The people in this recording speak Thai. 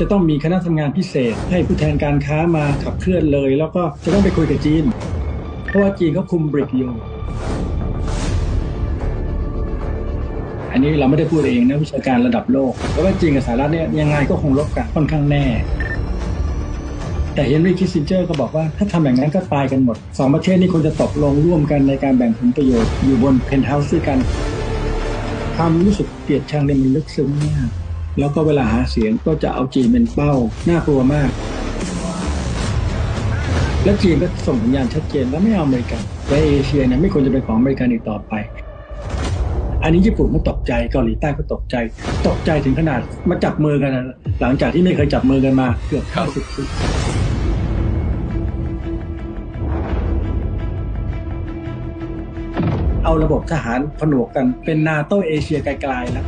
จะต้องมีคณะทำงานพิเศษ ให้ผู้แทนการค้ามาขับเคลื่อนเลย แล้วก็จะต้องไปคุยกับจีน เพราะว่าจีนเขาคุมบริกอยู่อันนี้เราไม่ได้พูดเองนะวิชาการระดับโลกเพราะว่าจีนกับสหรัฐเนี่ยยังไงก็คงลบกันค่อนข้างแน่ แต่เฮนรี่คิสซินเจอร์ก็บอกว่าถ้าทำอย่างนั้นก็ตายกันหมดสองประเทศนี้ควรจะตกลงร่วมกันในการแบ่งผลประโยชน์อยู่บนเพนท์เฮาส์ด้วยกัน ความรู้สึกเกลียดชังเนี่ยมันลึกซึ้งมาก แล้วก็เวลาหาเสียงก็จะเอาจีนเป็นเป้า น่ากลัวมาก และจีนก็ส่งสัญญาณชัดเจนว่าไม่เอาอเมริกันและเอเชียเนี่ยไม่ควรจะเป็นของอเมริกันอีกต่อไป อันนี้ญี่ปุ่นก็ตกใจเกาหลีใต้ก็ตกใจ ตกใจถึงขนาดมาจับมือกันนะหลังจากที่ไม่เคยจับมือกันมาเกือบครับ50ปีเอาระบบทหารผนวกกันเป็นนาโตเอเชียไกลๆแล้ว